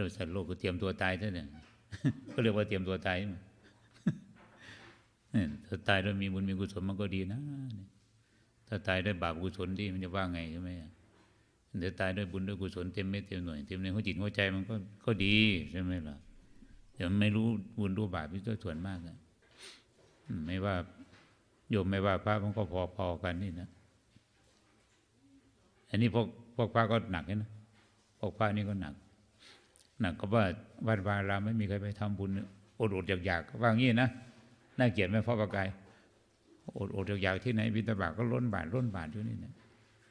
เราสัตว์โลกก็เตรียมตัวตายซะเนี่ยก็เรียกว่าเตรียมตัวตายเนี่ยถ้าตายแล้วมีบุญมีกุศลมันก็ดีนะ ถ้าตายด้วยบาปกุศลที่มันจะว่าไงใช่ไหมเดี๋ยวตายด้วยบุญด้วยกุศลเต็มเม็ดเต็มหน่วยเต็มในหัวจิตหัวใจมันก็ก็ดีใช่ไหมล่ะแต่มันไม่รู้บุญรู้บาปที่ตัวส่วนมากอะไม่ว่าโยมไม่ว่าพระมันก็พอพอกันนี่นะ อันนี้พวกพวกพระก็หนักนะพวกพระนี่ก็หนัก หนักก็ว่าวัดวาราไม่มีใครไปทำบุญอดอดอยากอยากๆว่างี้นะน่าเกลียดไหมพ่อประกายอดอดอยากอยากๆที่ไหนบิณฑบาตก็ล้นบาทล้นบาทอยู่นี่นะ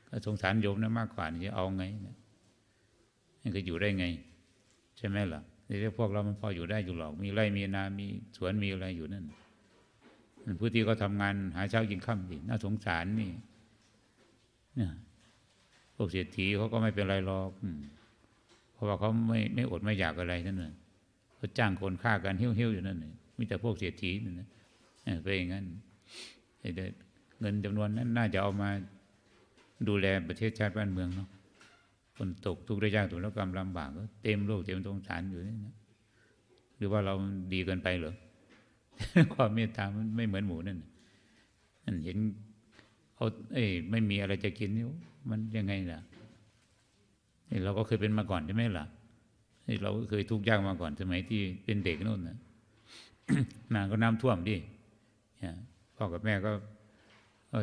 ก็สงสารโยมนะมากกว่านี่เอาไงนะนี่ก็อยู่ได้ไง ใช่ไหมล่ะนี่พวกเรามันพออยู่ได้อยู่หรอก มีไร่มีนามีสวนมีอะไรอยู่นั่นผู้ที่เขาทำงานหาเช้ากินค่ำดิน่าสงสารนี่เนี่ยพวกเศรษฐีเขาก็ไม่เป็นไรหรอกอื ราะว่าเขาไม่ไม่อดไม่อยากอะไรนั่นเลยเขาจ้างคนฆ่ากันเหี้ยวๆอยู่นั่นเลยมีแต่พวกเศรษฐีนั่นนะเป็นอย่างนั้นเงินจำนวนนั้นน่าจะเอามาดูแลประเทศชาติบ้านเมืองเนาะคนตกทุกข์ได้ยากถูกแล้วกรรมลำบากก็เต็มโลกเต็มสงสารอยู่นี่นะหรือว่าเราดีเกินไปเหรอความเมตตามันไม่เหมือนหมูนั่นนั่นเห็นเขาเอ้ยไม่มีอะไรจะกินนี่มันยังไงล่ะ นี่เราก็เคยเป็นมาก่อนใช่ไหมล่ะนี่เราก็เคยทุกข์ยากมาก่อนสมัยที่เป็นเด็กนู่นนะนาก็น้ำท่วมดิพ่อกับแม่ก็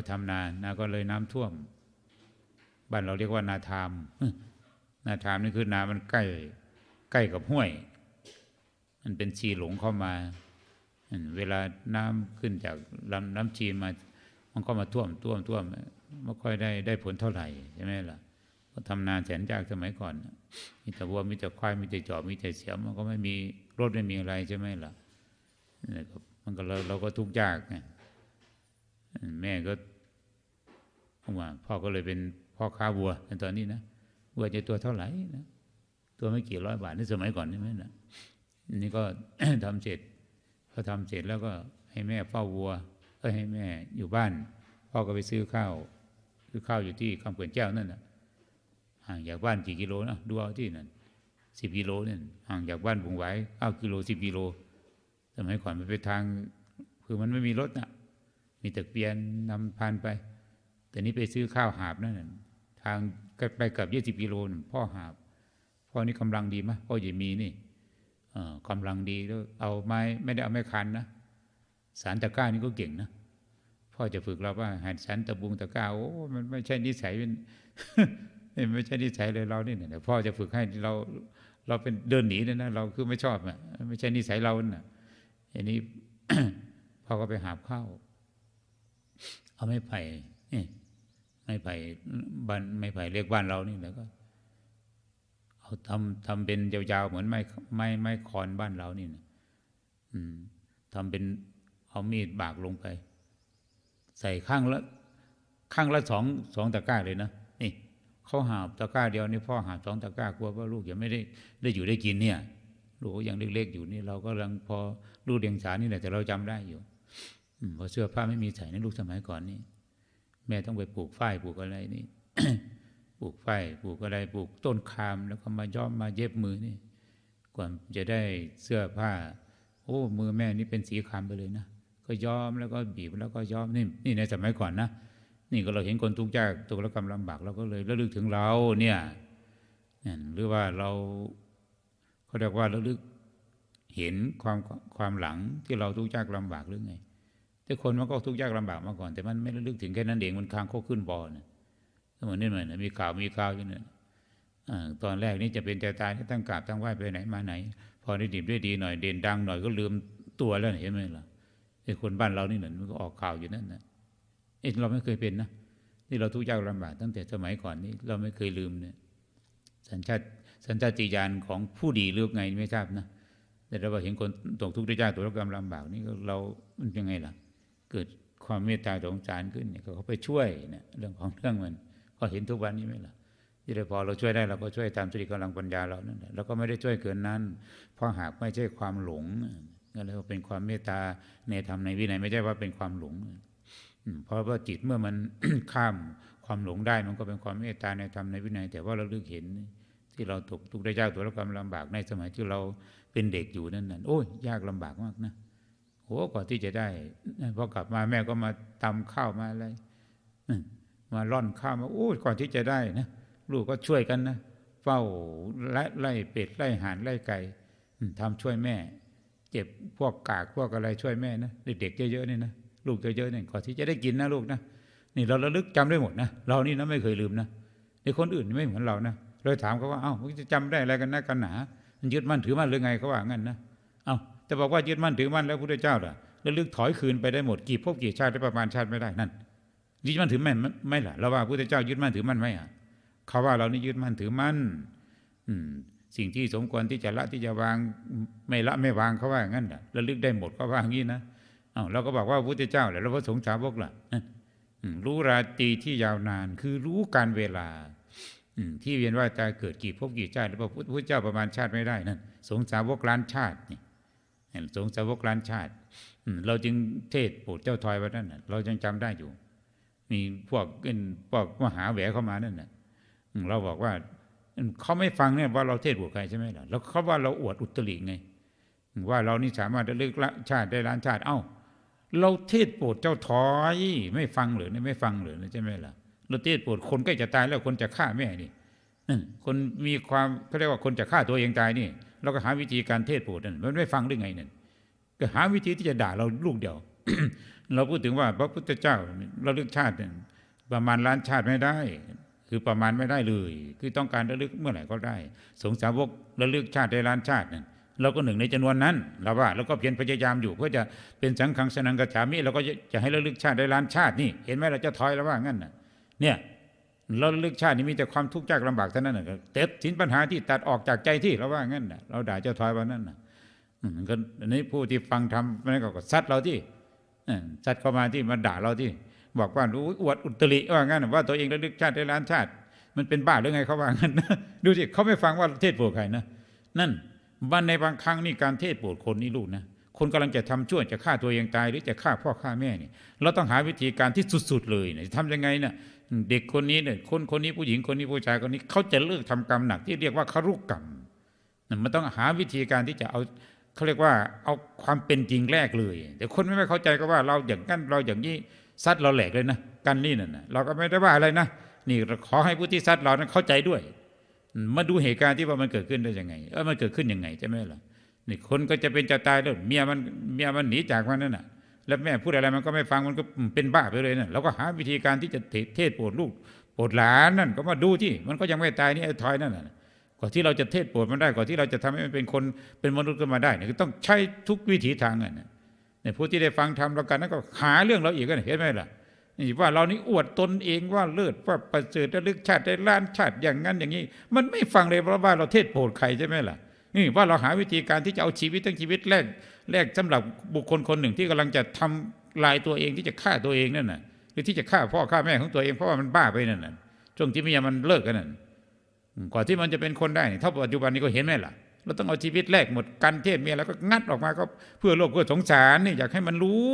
ทำนานาก็เลยน้ำท่วม บ้านเราเรียกว่านาทาม นาทามนี่คือนามันใกล้ใกล้กับห้วย มันเป็นชีหลงเข้ามา เวลาน้ำขึ้นจากลำน้ำชีมา มันก็มาท่วมท่วมท่วมไม่ค่อยได้ได้ผลเท่าไหร่ใช่ไหมล่ะ ก็ทำนาแสนยากสมัยก่อนมีแต่วัวมีแต่ควายมีแต่จอบมีแต่เสียมมันก็ไม่มีรถไม่มีอะไรใช่ไหมล่ะนี่ก็มันก็เราเราก็ทุกข์ยากไงแม่ก็ว่าพ่อก็เลยเป็นพ่อค้าวัวในตอนนี้นะวัวจะตัวเท่าไหร่นะตัวไม่กี่ร้อยบาทในสมัยก่อนใช่ไหมล่ะนี่ก็ทำเสร็จพอทำเสร็จแล้วก็ให้แม่เฝ้าวัวก็ให้แม่อยู่บ้านพ่อก็ไปซื้อข้าวซื้อข้าวอยู่ที่คำเขื่อนแก้วนั่นน่ะ ห่างจากบ้านกี่กิโลนะดูเอาที่นั่นสิบกิโลเนั่นห่างจากบ้านบุงไว้เก้ากิโลสิบกิโลสมัยก่อนมันเป็นทาง คือมันไม่มีรถน่ะมีตะเกียนนำพานไป แต่นี้ไปซื้อข้าวหาบนั่นทางไปเกับยี่สิบกิโลพ่อหาบพ่อนี่กำลังดีไหมพ่ออย่มีนี่เอ่อกำลังดีแล้วเอาไม้ไม่ได้เอาไม้คันนะสารตะก้านี่ก็เก่งนะพ่อจะฝึกเราว่าหัดสันตะบุงตะก้าโอ้มันไม่ใช่นิสัยเป็น ไม่ใช่นิสัยเลยเราเนี่ยนะพ่อจะฝึกให้เราเราเป็นเดินหนีเนี่ยนะเราคือไม่ชอบอะไม่ใช่นิสัยเราน่ะอันนี้พ่อก็ไปหาบข้าวเอาไม้ไผ่ไม้ไผ่บ้านไม้ไผ่เรียกบ้านเรานี่แหละก็ เอาทำทำเป็นยาวๆเหมือนไม้ไม้ไม้คอนบ้านเรานี่นะอืมทำเป็นเอามีดบากลงไป ใส่ข้างละข้างละสองสองตะกร้าเลยนะ เขาหาบตะกร้าเดียวนี่พ่อหาบสองตะกร้ากลัวว่าลูกยังไม่ได้ได้อยู่ได้กินเนี่ยลูกก็ยังเล็กๆอยู่นี่เราก็ลังพอลูกเดียงสานี่แหละแต่เราจำได้อยู่อืมเพราะเสื้อผ้าไม่มีใส่ในลูกสมัยก่อนนี่แม่ต้องไปปลูกฝ้ายปลูกอะไรนี่ปลูกฝ้ายปลูกอะไรปลูกต้นคามแล้วก็มาย้อมมาเย็บมือนี่กว่าจะได้เสื้อผ้า โอ้มือแม่นี่เป็นสีคามไปเลยนะก็ย้อมแล้วก็บีบแล้วก็ย้อมนี่นี่ในสมัยก่อนนะ นี่ก็เราเห็นคนทุกข์ยากตกระกำลำบากเราก็เลยระลึกถึงเราเนี่ยหรือว่าเราเขาเรียกว่าระลึกเห็นความความหลังที่เราทุกข์ยากลำบากหรือไง แต่คนมันก็ทุกข์ยากลำบากมาก่อน แต่มันไม่ระลึกถึงแค่นั้นเองมันค้างโคขึ้นบอนะเหมือนนี่เหมือนมีข่าวมีข่าวอยู่เนี่ยตอนแรกนี่จะเป็นจตายตั้งกราบตั้งไหว้ไปไหนมาไหน พอได้ดีได้ดีหน่อยเด่นดังหน่อยก็ลืมตัวแล้วเห็นไหมล่ะไอ้คนบ้านเรานี่เหมือนมันก็ออกข่าวอยู่นั่นนะ เอ้เราไม่เคยเป็นนะนี่เราทุกข์ยากลำบากตั้งแต่สมัยก่อนนี้เราไม่เคยลืมเนี่ยสัญชาติสัญชาติญาณของผู้ดีหรือกไงไม่ทราบนะแต่เราเห็นคนตกทุกข์ได้ยากตกระกำลำบากนี่เรามันยังไงล่ะ เกิดความเมตตาสงสารขึ้นเนี่ยเขาไปช่วยเนี่ยเรื่องของเรื่องมันก็เห็นทุกวันนี้ไหมล่ะที่ได้พอเราช่วยได้เราก็ช่วยตามสติกำลังปัญญาเรานั่นแหละเราก็ไม่ได้ช่วยเกินนั้น เพราะหากไม่ใช่ความหลงก็เลยว่าเป็นความเมตตาในธรรมในวินัยไม่ใช่ว่าเป็นความหลง เพราะว่าจิตเมื่อมันข้ามความหลงได้มันก็เป็นความเมตตาในธรรมในวินัย แต่ว่าเราลึกเห็นที่เราตกทุกข์ได้ยากตัวละความลำบากในสมัยที่เราเป็นเด็กอยู่นั่นน่ะโอ้ยยากลำบากมากนะโอ้กว่าที่จะได้พอกลับมาแม่ก็มาตำข้าวมาอะไรมาร่อนข้าวมาโอ้ยก่อนที่จะได้นะลูกก็ช่วยกันนะเฝ้าไล่ไล่เป็ดไล่ห่านไล่ไก่อืมทำช่วยแม่ เจ็บพวกกากพวกอะไรช่วยแม่นะเด็กๆเยอะๆนี่นะ ลูกเยอะๆเนี่ยก่อที่จะได้กินนะลูกนะนี่เราระลึกจำได้หมดนะเรานี่นะไม่เคยลืมนะในคนอื่นไม่เหมือนเรานะเราถามเขาว่าเอ้ามึงจะจำได้อะไรกันนะกันหนามันยึดมั่นถือมั่นหรือไงเขาว่างั้นนะเอ้าแต่บอกว่ายึดมั่นถือมั่นแล้วพระพุทธเจ้าล่ะระลึกถอยคืนไปได้หมดกี่ภพกี่ชาติได้ประมาณชาติไม่ได้นั่นยึดมั่นถือมั่นไม่ล่ะเราว่าพระพุทธเจ้ายึดมั่นถือมั่นไหมอะเขาว่าเรานี่ยึดมั่นถือมั่นอืมสิ่งที่สมควรที่จะละที่จะวางไม่ละไม่วางเขาว่างั้นน่ะระลึกได้หมดเขาว่างี้นะ อ้าวเราก็บอกว่าพระพุทธเจ้าแหละแล้วพระสงฆ์สาวกล่ะนั่นอืมรู้ราตรีที่ยาวนาน คือรู้การเวลาที่เวียนว่ายตายเกิดกี่ภพกี่ชาติแล้วพระพุทธเจ้าประมาณชาติไม่ได้นั่นสงฆ์สาวกล้านชาตินี่สงฆ์สาวกล้านชาติเราจึงเทศโปรดเจ้าทอยไว้นั่นน่ะเรายังจำได้อยู่ มีพวกเอ็นพวกมหาแหวเข้ามานั่นน่ะเราบอกว่าเขาไม่ฟังเนี่ยว่าเราเทศบวกใครใช่ไหมล่ะแล้วเขาว่าเราอวดอุตริไง ว่าเรานี่สามารถจะเลือกชาติได้ล้านชาติ เอ้า เราเทศโปรดเจ้าถอย ไม่ฟังหรือไม่ฟังหรือใช่ไหมล่ะเราเทศโปรดคนใกล้จะตายแล้วคนจะฆ่าแม่นี่นั่นคนมีความเขาเรียกว่าคนจะฆ่าตัวเองตายนี่ เราก็หาวิธีการเทศโปรดนั่นมันไม่ฟังหรือไงนั่นก็หาวิธีที่จะด่าเราลูกเดียว เราพูดถึงว่าพระพุทธเจ้าเราเลือกชาติประมาณล้านชาติไม่ได้ คือประมาณไม่ได้เลย คือต้องการระลึกเมื่อไหร่ก็ได้ สงสาวกระลึกชาติได้ล้านชาตินั่น เราก็หนึ่งในจำนวนนั้นเราว่าเราก็เพียรพยายามอยู่เพื่อจะเป็นสังขังสนังกระฉามิเราก็จะให้ระลึกชาติได้ล้านชาตินี่เห็นไหมเราจะถอยแล้วว่างั้นน่ะเนี่ยเราลึกชาตินี่มีแต่ความทุกข์ยากลำบากเท่านั้นน่ะเต็ดสินปัญหาที่ตัดออกจากใจที่เราว่างั้นน่ะเราด่าเจ้าถอยว่านั่นน่ะก็อนี้ผู้ที่ฟังทำมันก็ซัดเราที่ซัดเข้ามาที่มาด่าเราที่ บอกว่ารู้อวดอุตริว่างั้นว่าตัวเองระลึกชาติได้ล้านชาติ มันเป็นบ้าหรือไงเขาว่างั้นดูสิเขาไม่ฟังว่าเทศโปรดใครนะนั่น วันในบางครั้งนี่การเทศโปรดคนนี่ลูกนะคนกำลังจะทำชั่วจะฆ่าตัวเองตายหรือจะฆ่าพ่อฆ่าแม่เนี่ยเราต้องหาวิธีการที่สุดๆเลยเนี่ยทำยังไงเนี่ยเด็กคนนี้เนี่ยคนคนนี้ผู้หญิงคนนี้ผู้ชายคนนี้เขาจะเลิกทำกรรมหนักที่เรียกว่าคารุกรรมนั่นมันต้องหาวิธีการที่จะเอาเขาเรียกว่าเอาความเป็นจริงแรกเลยแต่คนไม่เข้าใจก็ว่าเราอย่างนั้นเราอย่างนี้ซัดเราแหลกเลยนะกันนี่น่ะนะเราก็ไม่ได้ว่าอะไรนะนี่ขอให้ผู้ที่ซัดเรานั้นเข้าใจด้วย มาดูเหตุการณ์ที่ว่ามันเกิดขึ้นได้ยังไงเออมันเกิดขึ้นยังไงใช่ไหมล่ะนี่คนก็จะเป็นจะตายแล้วเมียมันเมียมันหนีจากมันนั่นน่ะ แล้วแม่พูดอะไรมันก็ไม่ฟังมันก็เป็นบ้าไปเลยน่ะเราก็หาวิธีการที่จะเทศโปรดลูกโปรดหลานนั่นก็มาดูที่มันก็ยังไม่ตายนี่ไอ้ทอยนั่นน่ะกว่าที่เราจะเทศโปรดมันได้กว่าที่เราจะทำให้มันเป็นคนเป็นมนุษย์ขึ้นมาได้เนี่ยต้องใช้ทุกวิถีทางอะเนี่ยผู้ที่ได้ฟังธรรมแล้วกันนั้นก็หาเรื่องเราอีกกันเห็นไหมล่ะ นี่ว่าเรานี่อวดตนเองว่าเลิศว่าประเสริฐระลึกชาติได้ล้านชาติอย่างนั้นอย่างนี้ มันไม่ฟังเลยเพราะว่าเราเทศโปรดใครใช่ไหมล่ะนี่ว่าเราหาวิธีการที่จะเอาชีวิตทั้งชีวิตแรกแรกสำหรับบุคคลคนหนึ่งที่กำลังจะทำลายตัวเองที่จะฆ่าตัวเองนั่นน่ะหรือที่จะฆ่าพ่อฆ่าแม่ของตัวเองเพราะว่ามันบ้าไปนั่นน่ะช่วงที่มียมันเลิกกันนั่นกว่าที่มันจะเป็นคนได้เท่าปัจจุบันนี้ก็เห็นไหมล่ะเราต้องเอาชีวิตแรกหมดกันเทศเมียแล้วก็งัดออกมาก็เพื่อโลกเพื่อสงสารนี่อยากให้มันรู้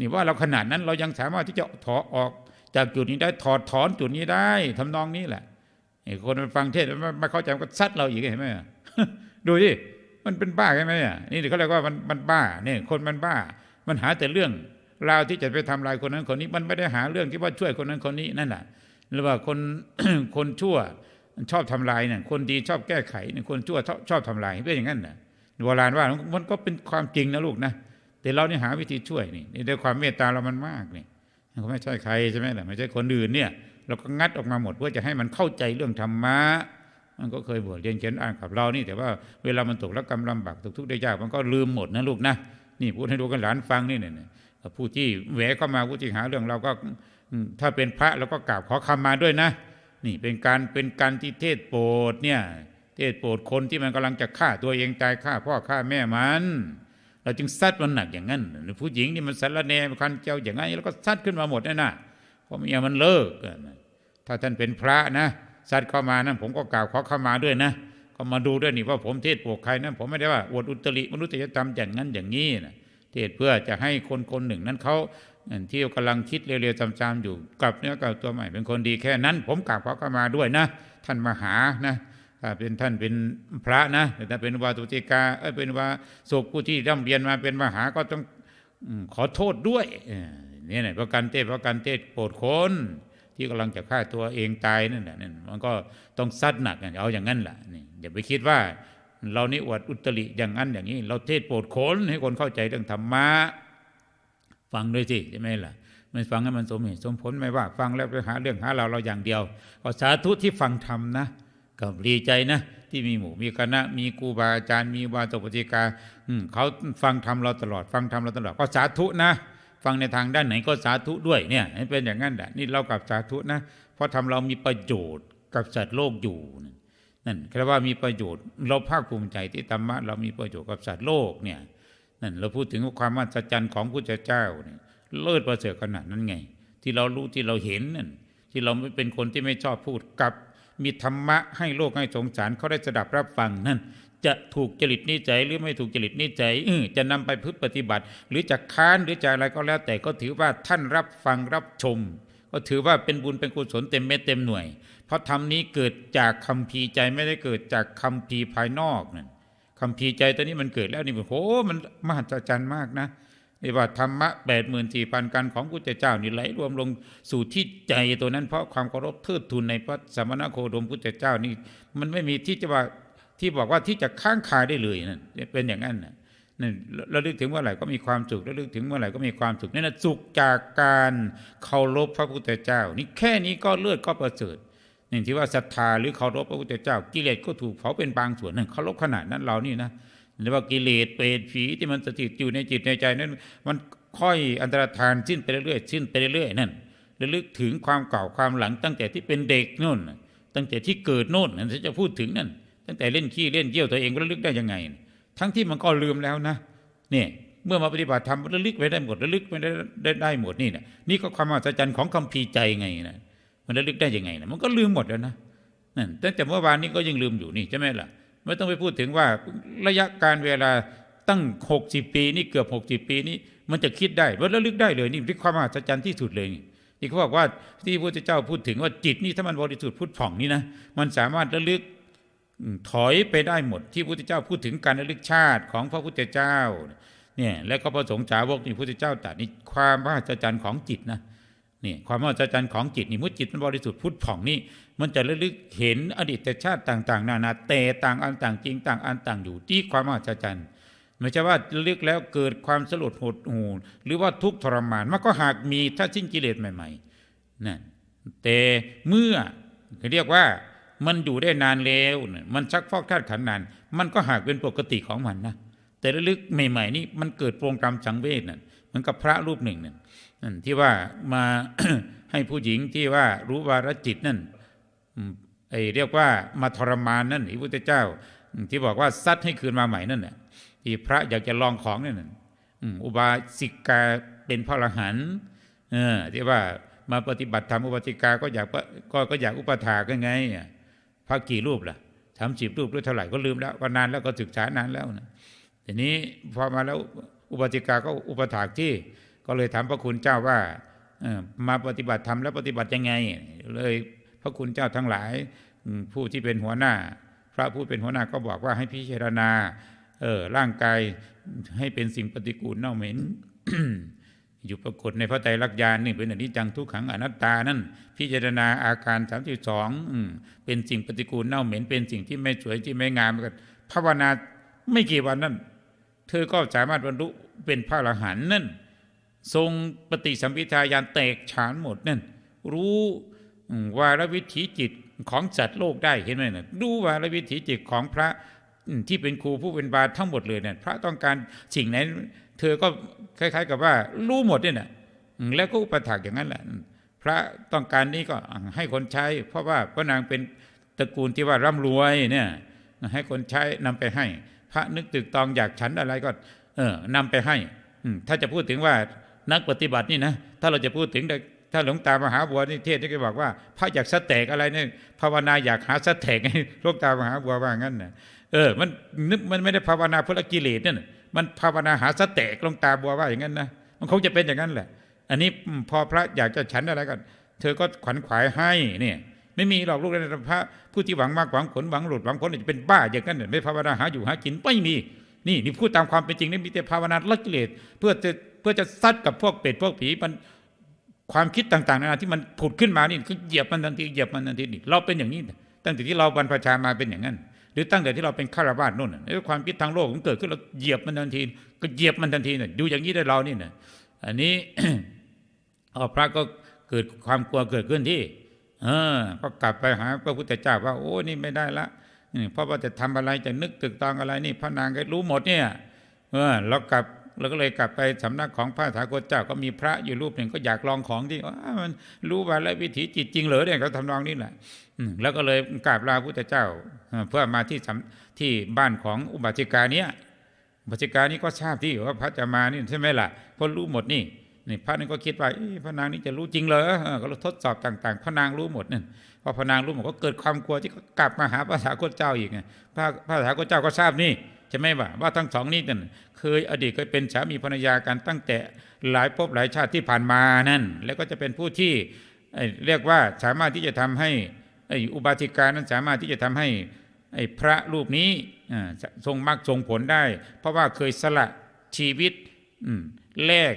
นี่ว่าเราขนาดนั้นเรายังสามารถที่จะถอออกจากจุดนี้ได้ถอดถอนจุดนี้ได้ทำนองนี้แหละไอ้คนมันฟังเทศไม่เข้าใจก็ซัดเราอีกเห็นไหมดูดิมันเป็นบ้าใช่ไหมนี่เขาเรียกว่ามันมันบ้าเนี่ยคนมันบ้า มันหาแต่เรื่องราวที่จะไปทำลายคนนั้นคนนี้ มันไม่ได้หาเรื่องที่ว่าช่วยคนนั้นคนนี้นั่นแหละหรือว่าคนคนชั่วชอบทำลายเนี่ยคนดีชอบแก้ไขเนี่ยคนชั่วชอบชอบทำลายเป็นอย่างนั้นนะโบราณว่ามันก็เป็นความจริงนะลูกนะ แต่เราเนี่ยหาวิธีช่วยนี่นี่ด้วยความเมตตาเรามันมากนี่เขาไม่ใช่ใครใช่ไหมล่ะไม่ใช่คนอื่นเนี่ย เราก็งัดออกมาหมดเพื่อจะให้มันเข้าใจเรื่องธรรมะมันก็เคยบวชเรียนเขียนอ่านกับเรานี่ แต่ว่าเวลามันตกแล้วกำลำบากตกทุกข์ได้ยากมันก็ลืมหมดนะลูกนะนี่พูดให้ดูกันหลานฟังนี่เนี่ยผู้ที่แหวเข้ามาผู้ที่หาเรื่องเราก็ถ้าเป็นพระเราก็กราบขอคำมาด้วยนะ นี่เป็นการเป็นการที่เทศโปรดเนี่ย เทศโปรดคนที่มันกำลังจะฆ่าตัวเองตายฆ่าพ่อฆ่าแม่มัน เราจึงซัดมันหนักอย่างนั้นผู้หญิงนี่มันสารแนคันเจ้าอย่างนั้นแล้วก็ซัดขึ้นมาหมดนั่นนะเพราะเมียมันเลิกถ้าท่านเป็นพระนะซัดเข้ามานั้นผมก็กล่าวขอเข้ามาด้วยนะก็มาดูด้วยนี่ว่าผมเทศปรดใครนะผมไม่ได้ว่าอวดอุตริมนุษยธรรมอย่างนั้นอย่างนี้นะเทศเพื่อจะให้คนคนหนึ่งนั้นเขาที่กำลังคิดเร็วๆจำๆอยู่กลับเนื้อกลับตัวใหม่เป็นคนดีแค่นั้น ผมกราบขอเข้ามาด้วยนะ ท่านมาหานะ ถ้าเป็นท่านเป็นพระนะแต่ถ้าเป็นวาตุติกาเอ้ยเป็นวาศกผู้ที่ร่ำเรียนมาเป็นมหาก็ต้องขอโทษด้วยเนี่ยนะประกันเทศประกันเทศโปรดคนที่กำลังจะฆ่าตัวเองตายนั่นแหละนั่นมันก็ต้องซัดหนักเอาอย่างนั้นแหละนี่อย่าไปคิดว่า เรานี่อวดอุตริอย่างนั้นอย่างนี้ เราเทศโปรดคนให้คนเข้าใจเรื่องธรรมะฟังด้วยสิใช่ไหมล่ะไม่ฟังให้มันสมเหตุสมผลไม่ว่า ฟังแล้วไปหาเรื่องหาเราเราอย่างเดียว ก็สาธุที่ฟังธรรมนะ ก็ดีใจนะ ที่มีหมู่มีคณะ มีครูบาอาจารย์มีวาตปฏิกาเขาฟังธรรมเราตลอด ฟังธรรมเราตลอดก็สาธุนะ ฟังในทางด้านไหนก็สาธุด้วยเนี่ยเป็นอย่างนั้นแหละนี่เรากับสาธุนะ เพราะทำเรามีประโยชน์กับสัตว์โลกอยู่นั่นแค่ว่ามีประโยชน์เราภาคภูมิใจที่ธรรมะเรามีประโยชน์กับสัตว์โลกเนี่ยนั่นเราพูดถึงความมหัศจรรย์ของพระเจ้าเนี่ยเลิศประเสริฐขนาดนั้นไง ที่เรารู้ที่เราเห็นนั่นที่เราไม่เป็นคนที่ไม่ชอบพูดกับ มีธรรมะให้โลกให้สงสารเขาได้สดับรับฟังนั่นจะถูกจริตนิสัยหรือไม่ถูกจริตนิสัยจะนำไปพึ่ปฏิบัติ หรือจะค้านหรือจะอะไรก็แล้ว แต่ก็ถือว่าท่านรับฟังรับชม ก็ถือว่าเป็นบุญเป็นกุศลเต็มเม็ดเต็มหน่วย เพราะธรรมนี้เกิดจากคำพีใจไม่ได้เกิดจากคำพีภายนอกนั่นคำพีใจตอนนี้มันเกิดแล้วนี่โอ้โหมันมหัศจรรย์มากนะ นี่ว่าธรรมะแปดหมื่นสี่พันกันของพุทธเจ้านี่ไหลรวมลงสู่ที่ใจตัวนั้น เพราะความเคารพเทิดทูนในพระสมณโคดมพุทธเจ้านี่มันไม่มีที่จะว่าที่บอกว่าที่จะค้างคาได้เลยนั่นเป็นอย่างนั้นนะนั่นระลึกถึงเมื่อไหร่ก็มีความสุขระลึกถึงเมื่อไหร่ก็มีความสุขนั่นนะสุขจากการเคารพพระพุทธเจ้า นี่แค่นี้ก็เลิศก็ประเสริฐนี่ที่ว่าศรัทธาหรือเคารพพระพุทธเจ้า กิเลสก็ถูกเผาเป็นบางส่วนนั่นเคารพขนาดนั้นเรานี่นะ หรือว่ากิเลสเปรตผีที่มันสถิตอยู่ในจิตในใจนั้น มันค่อยอันตรธานสิ้นไปเรื่อยๆสิ้นไปเรื่อยๆนั่นระลึกถึงความเก่าความหลังตั้งแต่ที่เป็นเด็กโน่น ตั้งแต่ที่เกิดโน่นนั่นจะพูดถึงนั่น ตั้งแต่เล่นขี้เล่นเยี่ยวตัวเองระลึกได้ยังไง ทั้งที่มันก็ลืมแล้วนะเนี่ยเมื่อมาปฏิบัติธรรมระลึกไว้ได้หมดระลึกไว้ได้ได้ได้หมดนี่นะนี่ก็ความมหัศจรรย์ของคัมภีใจไงนะมันระลึกได้ยังไงนะมันก็ลืมหมดแล้วนะนั่นตั้งแต่เมื่อวานนี้ก็ยังลืมอยู่นี่ใช่ไหมล่ะ ไม่ต้องไปพูดถึงว่าระยะการเวลาตั้งหกสิบปีนี่เกือบหกสิบปีนี้มันจะคิดได้ว่าระลึกได้เลยนี่ที่ความมหัศจรรย์ที่สุดเลยนี่ที่เขาบอกว่าที่พระพุทธเจ้าพูดถึงว่าจิตนี่ถ้ามันบริสุทธิ์พุทธผ่องนี่นะมันสามารถระลึกถอยไปได้หมดที่พระพุทธเจ้าพูดถึงการระลึกชาติของพระพุทธเจ้าเนี่ยแล้วก็พระสงฆ์สาวกนี่พระพุทธเจ้าตรัสนี่ความมหัศจรรย์ของจิตนะนี่ความมหัศจรรย์ของจิตนี่เมื่อจิตมันบริสุทธิ์พุทธผ่องนี่ มันจะระลึกเห็นอดีตชาติต่างๆ นานาแต่ต่างอันต่างจริงต่างอันต่างอยู่ที่ความมหัศจรรย์ไม่ใช่ว่าระลึกแล้วเกิดความสลดหดหูหรือว่าทุกข์ทรมานมันก็หากมีถ้าสิ้นกิเลสใหม่ๆนั่นแต่เมื่อเรียกว่ามันอยู่ได้นานแล้วมันชักฟอกธาตุขันนาน มันก็หากเป็นปกติของมันนะแต่ระลึกใหม่ๆนี่มันเกิดโปรงกรรมสังเวชนั่นเหมือนกับพระรูปหนึ่งนั่นนั่นที่ว่ามาให้ผู้หญิงที่ว่ารู้วาระจิตนั่น ไอเรียกว่ามาทรมานนั่นพระพุทธเจ้า ที่บอกว่าซัดให้คืนมาใหม่นั่นน่ะที่พระอยากจะลองของนั่นน่ะอืมอุบาสิกาเป็นพระอรหันต์ที่ว่ามาปฏิบัติธรรมอุบาสิกาก็อยากก็ก็อยากอุปถากยังไงพระกี่รูปล่ะทำสิบรูปหรือเท่าไหร่ก็ลืมแล้วก็นานแล้วก็ศึกษานานแล้วนะทีนี้พอมาแล้วอุบาสิกาก็อุปถากที่ก็เลยถามพระคุณเจ้าว่ามาปฏิบัติธรรมแล้วปฏิบัติยังไง เลย พระคุณเจ้าทั้งหลาย ผู้ที่เป็นหัวหน้า พระผู้เป็นหัวหน้าก็บอกว่าให้พิจารณาเออร่างกายให้เป็นสิ่งปฏิกูลเน่าเหม็นอยู่ปรากฏในพระไตรลักษณ์ญาณนี่เป็นอนิจจังทุกขังอนัตตานั่น พิจารณาอาการสามสิบสองเป็นสิ่งปฏิกูลเน่าเหม็น เป็นสิ่งที่ไม่สวยที่ไม่งามกันภาวนาไม่กี่วันนั่น เธอก็สามารถบรรลุเป็นพระอรหันต์นั่น ทรงปฏิสัมพิทายานแตกฉานหมดนั่น รู้ วาระวิถีจิตของสัตว์โลกได้เห็นไหมนะดูวาระวิถีจิตของพระที่เป็นครูผู้เป็นบาทั้งหมดเลยเนี่ยพระต้องการสิ่งไหนเธอก็คล้าย ๆ กับว่ารู้หมดเนี่ยนะแล้วก็อุปถักอย่างนั้นแหละ พระต้องการนี้ก็ให้คนใช้ เพราะว่าพระนางเป็นตระกูลที่ว่าร่ำรวยเนี่ยให้คนใช้นำไปให้ พระนึกตึกตองอยากฉันอะไรก็ เออนำไปให้ถ้าจะพูดถึงว่านักปฏิบัตินี่นะถ้าเราจะพูดถึง ถ้าหลวงตามหาบัวนี่เทศนี่ก็บอกว่าพระอยากสแตกอะไรเนี่ยภาวนาอยากหาสแตกให้หลวงตามหาบัวว่างั้นนะเออมันนึกมันไม่ได้ภาวนาเพื่อกิเลสนั่นมันภาวนาหาสแตกหลวงตาบัวว่าอย่างนั้นนะมันคงจะเป็นอย่างนั้นแหละ อันนี้พอพระอยากจะฉันอะไรก็เธอก็ขวัญขวายให้เนี่ยไม่มีหรอกลูกในพระผู้ที่หวังมากหวังผลหวังหลุดหวังผลจะเป็นบ้าอย่างนั้นน่ะไม่ภาวนาหาอยู่หากินไม่มีนี่นี่พูดตามความเป็นจริงนี่มีแต่ภาวนาละกิเลสเพื่อจะเพื่อจะซัดกับพวกเป็ดพวกผีมัน ความคิดต่างๆนานาที่มันผุดขึ้นมานี่ก็เหยียบมันทันทีเหยียบมันทันทีนี่เราเป็นอย่างนี้ตั้งแต่ที่เราบรรพชามาเป็นอย่างนั้น หรือตั้งแต่ที่เราเป็นฆราวาสนู่นน่ะไอ้ความคิดทางโลกมันเกิดขึ้นเราเหยียบมันทันที ก็เหยียบมันทันทีน่ะดูอย่างนี้ได้เรานี่น่ะอันนี้อพระก็เกิดความกลัวเกิดขึ้นที่ เออ ก็กลับไปหาพระพุทธเจ้าว่า โอ้นี่ไม่ได้ละนี่เพราะว่าจะทำอะไรจะนึกตึกตองอะไรนี่พระนางก็รู้หมดเนี่ย เออเรากลับ เราก็เลยกลับไปสำนักของพระถาคตเจ้าก็มีพระอยู่รูปหนึ่งก็อยากลองของที่มันรู้ว่าแล้ววิถีจิตจริงเหรอเนี่ยเขาทำนองนี้แหละแล้วก็เลยกราบลาพุทธเจ้าเพื่อมาที่ที่บ้านของอุบาสิกาเนี้ยอุบาสิกานี้ก็ทราบที่ว่าพระจะมานี่ใช่ไหมล่ะเพราะรู้หมดนี่นี่พระนี่ก็คิดว่าพระนางนี่จะรู้จริงเหรอเออก็ทดสอบต่าง ๆ พระนางรู้หมดนั่นพอพระนางรู้หมดก็เกิดความกลัวที่ก็กลับมาหาพระถาคตเจ้าอีกไงพระพระถาคตเจ้าก็ทราบนี่ ใช่ไหมว่าว่าทั้งสองนี้นั่นเคยอดีตเคยเป็นสามีภรรยากันตั้งแต่หลายภพหลายชาติที่ผ่านมานั่น แล้วก็จะเป็นผู้ที่เรียกว่าสามารถที่จะทำให้อุบาสิกานั้นสามารถที่จะทำให้พระรูปนี้ทรงมรรคทรงผลได้ เพราะว่าเคยสละชีวิตแลก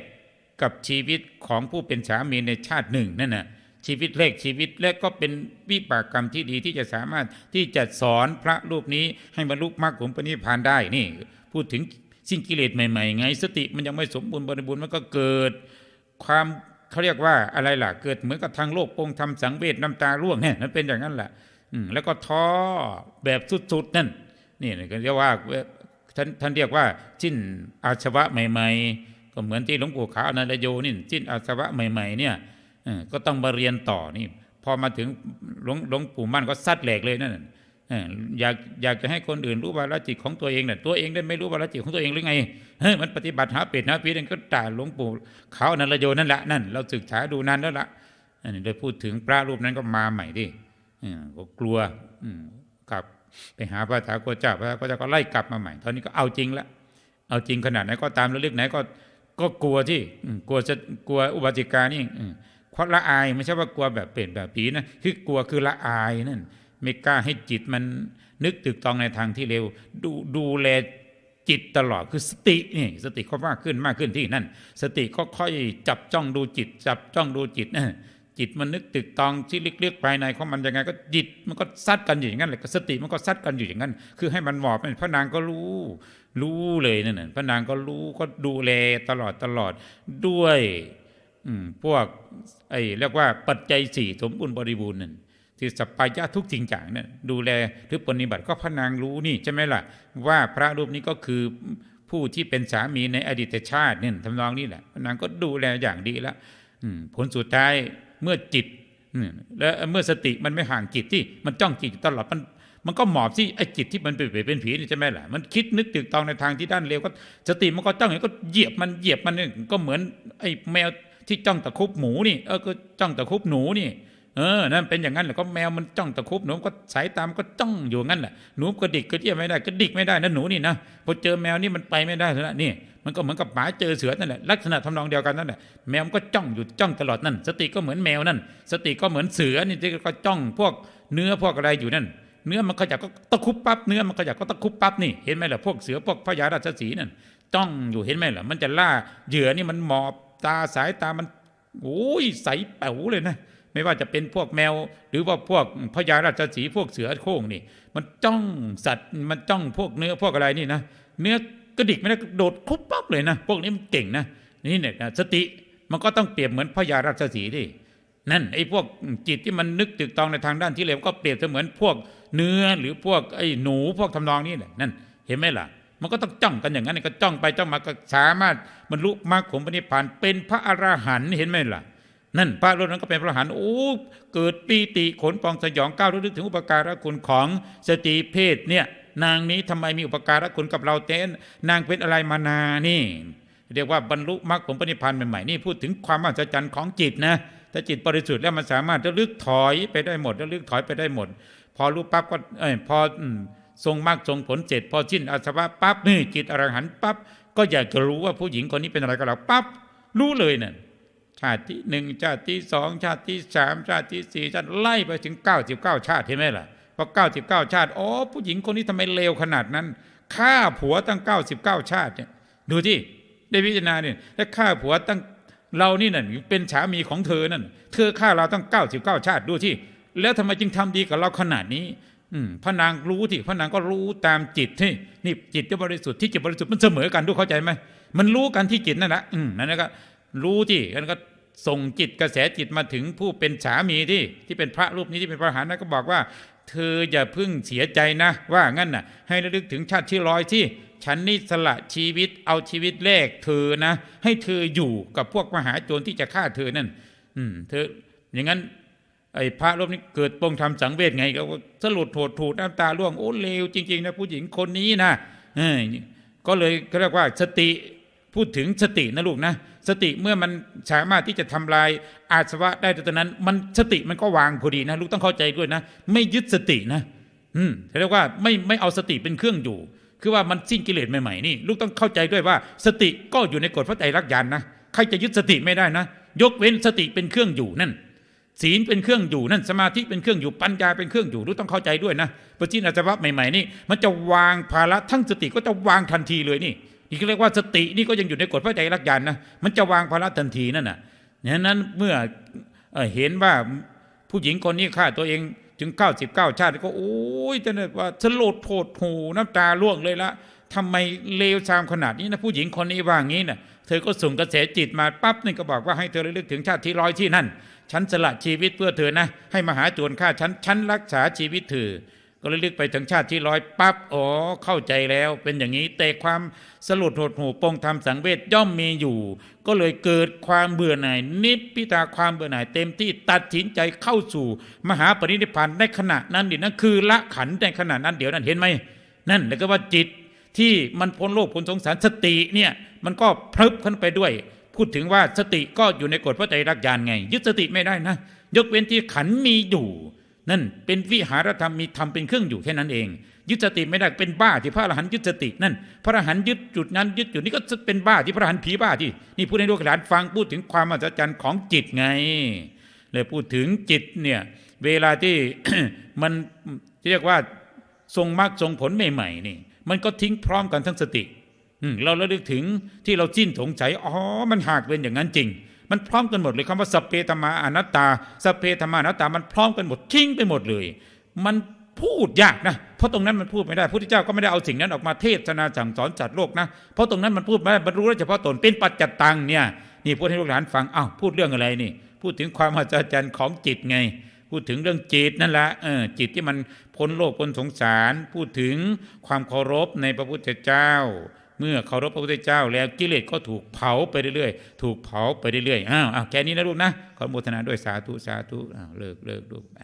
กับชีวิตของผู้เป็นสามีในชาติหนึ่งนั่นน่ะ ชีวิตเลขชีวิตและก็เป็นวิบากกรรมที่ดีที่จะสามารถที่จะสอนพระรูปนี้ให้บรรลุมรรคผลปณิพานได้นี่ พูดถึงสิ่งกิเลสใหม่ๆไง สติมันยังไม่สมบูรณ์บริบูรณ์มันก็เกิด ความเขาเรียกว่าอะไรล่ะ เกิดเหมือนกับทางโลกปงทำสังเวชน้ำตาร่วงเนี่ยมันเป็นอย่างนั้นแหละอืมแล้วก็ท้อแบบสุดๆนั่นนี่ก็เรียกว่าท่านท่านเรียกว่าสิ้นอาชวะใหม่ ๆ ก็เหมือนที่หลวงปู่ขาวนันโยนี่สิ้นอาชวะใหม่ ๆ เนี่ย ก็ต้องมาเรียนต่อนี่ พอมาถึงหลวงหลวงปู่มั่นก็ซัดแหลกเลยนั่นอยากอยากจะให้คนอื่นรู้วาระจิตของตัวเองน่ะตัวเองได้ไม่รู้วาระจิตของตัวเองหรือไงเฮ้ยมันปฏิบัติหาเป็ดหาปีนั่นก็ด่าหลวงปู่เขานันละโยนั่นแหละนั่น เราศึกษาดูนานแล้วละอันนี้ได้พูดถึงพระรูปนั้นก็มาใหม่ดิก็กลัวอืกลับไปหาพระถาคตเจ้าพระถาคตเจ้าก็ไล่กลับมาใหม่ตอนนี้ก็เอาจริงละเอาจริงขนาดไหนก็ตามระลึกไหนก็ก็กลัวที่กลัวจะกลัวอุบาสิกานี่อื เพราะละอายไม่ใช่ว่ากลัวแบบเป็ดแบบผีนะคือกลัวคือละอายนั่นไม่กล้าให้จิตมันนึกตึกตองในทางที่เร็ว ดูดูแลจิตตลอดคือสตินี่สติก็มากขึ้นมากขึ้นที่นั่น สติก็ค่อยจับจ้องดูจิต จับจ้องดูจิตนะจิตมันนึกตึกตองที่ลึกๆภายในของมันยังไง ก็จิตมันก็ซัดกันอยู่อย่างนั้นแหละสติมันก็ซัดกันอยู่อย่างนั้น คือให้มันหมอบพระนางก็รู้ รู้เลยนั่นน่ะพระนางก็รู้ก็ดูแลตลอดตลอดด้วย พวกไอ้เรียกว่าปัจจัยสี่สมบูรณ์บริบูรณ์นั่นที่สัปปายะทุกสิ่งอย่างเนี่ยดูแลหรือปฏิบัติก็พระนางรู้นี่ใช่ไหมล่ะ ว่าพระรูปนี้ก็คือผู้ที่เป็นสามีในอดีตชาติเนี่ยทำนองนี้แหละพระนางก็ดูแลอย่างดีแล้วอืมผลสุดท้ายเมื่อจิตและเมื่อสติมันไม่ห่างจิตที่มันจ้องจิตตลอดมันมันก็หมอบที่ไอ้จิตที่มันเป็นเปรตเป็นผีนี่ใช่ไหมล่ะมันคิดนึกตึกตองในทางที่ด้านเลวก็สติมันก็จ้องอย่างก็เหยียบมันเหยียบมันนี่ก็เหมือนไอ้แมว ที่จ้องตะคุบหมูนี่เออก็จ้องตะคุบหนูนี่เออนั่นเป็นอย่างนั้นแหละก็แมวมันจ้องตะคุบหนูก็สายตามก็จ้องอยู่งั้นแหละหนูก็ดิกก็เยี่ยไม่ได้ก็ดิกไม่ได้นะหนูนี่นะพอเจอแมวนี่มันไปไม่ได้แล้วนี่มันก็เหมือนกับหมาเจอเสือนั่นแหละลักษณะทำนองเดียวกันนั่นแหละแมวมันก็จ้องอยู่จ้องตลอดนั่นสติก็เหมือนแมวนั่นสติก็เหมือนเสือนี่ที่ก็จ้องพวกเนื้อพวกอะไรอยู่นั่น เนื้อมันขยับก็ตะคุบปั๊บเนื้อมันขยับก็ตะคุบปั๊บนี่เห็นไหมล่ะพวกเสือพวกพญาราชสีนั่นจ้องอยู่เห็นไหมล่ะมันจะล่าเหยื่อนี่มันหมอบ ตาสายตามันโอ้ยใสแป๋วเลยนะไม่ว่าจะเป็นพวกแมว หรือว่าพวกพญาราชสีพวกเสือโคร่งนี่ มันจ้องสัตว์มันจ้องพวกเนื้อพวกอะไรนี่นะเนื้อกระดิกไม่ได้โดดคุบปั๊บเลยนะพวกนี้มันเก่งนะนี่เนี่ยนะสติมันก็ต้องเปรียบเหมือนพญาราชสีดินั่นไอ้พวกจิตที่มันนึกตึกตองในทางด้านที่เลวก็เปรียบเสมือนพวกเนื้อหรือพวกไอ้หนูพวกทำนองนี้แหละนั่นเห็นไหมล่ะ มันก็ต้องจ้องกันอย่างนั้นก็จ้องไปจ้องมาก็สามารถบรรลุมรรคผลปณิพพานเป็นพระอรหันต์เห็นไหมล่ะ นั่นพระรูปนั้นก็เป็นพระอรหันต์โอ้เกิดปีติขนปองสยองก้าวระลึกถึงอุปการะคุณของสตรีเพศเนี่ยนางนี้ทำไมมีอุปการะคุณกับเราเต้นนางเป็นอะไรมานานี่ เรียกว่าบรรลุมรรคผลปณิพพานใหม่ๆนี่พูดถึงความมหัศจรรย์ของจิตนะถ้าจิตบริสุทธิ์แล้วมันสามารถระลึกถอยไปได้หมดระลึกถอยไปได้หมด พอรู้ปั๊บก็เอ้ยพออืม ทรงมรรคทรงผลเสร็จพอสิ้นอาสวะปั๊บนี่จิตอรหันปั๊บก็อยากจะรู้ว่าผู้หญิงคนนี้เป็นอะไรกับเราปั๊บรู้เลยเนี่ยชาติที่หนึ่งชาติที่สองชาติที่สามชาติที่สี่ชาติไล่ไปถึง 99 ชาติเห็นไหมล่ะพอ99 ชาติอ๋อผู้หญิงคนนี้ทำไมเลวขนาดนั้นฆ่าผัวตั้ง 99 ชาติเนี่ยดูที่ได้พิจารณาเนี่ยแล้วฆ่าผัวตั้งเรานี่นั่นเป็นสามีของเธอนั่นเธอฆ่าเราตั้ง 99 ชาติดูที่แล้วทำไมจึงทำดีกับเราขนาดนี้ พระนางรู้ที่พระนางก็รู้ตามจิตที่นี่จิตที่บริสุทธิ์ที่จิตบริสุทธิ์มันเสมอกันดูเข้าใจไหมมันรู้กันที่จิตนั่นแหละนั่นก็รู้ที่แล้วก็ส่งจิตกระแสจิตมาถึงผู้เป็นสามีที่ที่เป็นพระรูปนี้ที่เป็นพระหันต์นะก็บอกว่า เธออย่าพึ่งเสียใจนะ ว่างั้นน่ะ ให้ระลึกถึงชาติที่ร้อยที่ฉันนี่สละชีวิตเอาชีวิตแรกเธอนะ ให้เธออยู่กับพวกมหาโจรที่จะฆ่าเธอนั่น อืม เธออย่างนั้น ไอ้พระรูปนี้เกิดปงทำสังเวชไง ก็สลดโถดถูดน้ำตาร่วงโอ้เลวจริง ๆ นะผู้หญิงคนนี้นะเออก็เลยเขาเรียกว่าสติพูดถึงสตินะลูกนะ สติเมื่อมันสามารถที่จะทำลายอาสวะได้ตอนนั้น มันสติมันก็วางพอดีนะลูกต้องเข้าใจด้วยนะ ไม่ยึดสตินะ อืมเขาเรียกว่าไม่ไม่เอาสติเป็นเครื่องอยู่ คือว่ามันสิ้นกิเลสใหม่ๆนี่ลูกต้องเข้าใจด้วยว่า สติก็อยู่ในกฎพระไตรลักษณ์ญาณนะใครจะยึดสติไม่ได้นะ ยกเว้นสติเป็นเครื่องอยู่นั่น ศีลเป็นเครื่องอยู่นั่นสมาธิเป็นเครื่องอยู่ปัญญาเป็นเครื่องอยู่รู้ต้องเข้าใจด้วยนะปจินอาจวะใหม่ๆนี่มันจะวางภาระทั้งสติก็จะวางทันทีเลยนี่นี่เขาเรียกว่าสตินี่ก็ยังอยู่ในกฎพระใจรักยานนะมันจะวางภาระทันทีนั่นน่ะฉะนั้นเมื่อเห็นว่าผู้หญิงคนนี้ฆ่าตัวเองถึง 99 ชาติก็โอ้ยจะเนี่ยว่าสลดโผดหูน้ำตาร่วงเลยละทำไมเลวทรามขนาดนี้นะผู้หญิงคนนี้ว่างี้น่ะเธอก็ส่งกระแสจิตมาปั๊บนี่ก็บอกว่าให้เธอระลึกถึงชาติที่ร้อยที่นั่น ฉันสละชีวิตเพื่อเธอนะ ให้มหาโจรฆ่าฉัน ฉันรักษาชีวิตเธอ ก็เลยลึกไปถึงชาติที่ร้อยปั๊บ อ๋อ เข้าใจแล้ว เป็นอย่างนี้ แต่ความสลดหดหูปงทำสังเวชย่อมมีอยู่ ก็เลยเกิดความเบื่อหน่าย นิพพิตาความเบื่อหน่ายเต็มที่ตัดสินใจเข้าสู่ มหาปรินิพพานในขณะนั้นดินั่นคือละขันในขณะนั้นเดี๋ยวนั้นเห็นไหม นั่นแล้วก็ว่าจิตที่มันพ้นโลกพ้นสงสารสติเนี่ยมันก็พลึบขึ้นไปด้วย พูดถึงว่าสติก็อยู่ในกฎพระไตรลักษณ์ญาณไง ยึดสติไม่ได้นะ ยกเว้นที่ขันมีอยู่ นั่นเป็นวิหารธรรมมีธรรมเป็นเครื่องอยู่แค่นั้นเอง ยึดสติไม่ได้เป็นบ้าที่พระอรหันต์ยึดสตินั่น พระอรหันต์ยึดจุดนั้นยึดจุดนี้ก็เป็นบ้าที่พระอรหันต์ผีบ้าที่นี่พูดให้ลูกหลานฟังพูดถึงความอัศจรรย์ของจิตไงเลยพูดถึงจิตเนี่ยเวลาที่มันเรียกว่าทรงมรรคทรงผลใหม่ๆนี่ มันก็ทิ้งพร้อมกันทั้งสติ เราระลึกถึงที่เราจิ้นสงสัยอ๋อมันหากเป็นอย่างนั้นจริง มันพร้อมกันหมดเลยคำว่าสเพธรรมาอนัตตาสเพธรรมาอนัตตามันพร้อมกันหมดทิ้งไปหมดเลย มันพูดยากนะ เพราะตรงนั้นมันพูดไม่ได้พระพุทธเจ้าก็ไม่ได้เอาสิ่งนั้นออกมาเทศนาสั่งสอนจัดโลกนะ เพราะตรงนั้นมันพูดไม่ได้บรรลุได้เฉพาะตนเป็นปัจจตังเนี่ยนี่พูดให้ลูกหลานฟังอ้าวพูดเรื่องอะไรนี่ พูดถึงความมหัศจรรย์ของจิตไง พูดถึงเรื่องจิตนั่นแหละเออจิตที่มันพ้นโลกพ้นสงสาร พูดถึงความเคารพในพระพุทธเจ้า มื่อเคารพพระพุทธเจ้าแล้วกิเลสก็ถูกเผาไปเรื่อยๆ ถูกเผาไปเรื่อยๆ อ้าวอ้าวแค่นี้นะลูกนะ ขอโมทนาด้วยสาธุสาธุเลิกเลิกลูกไป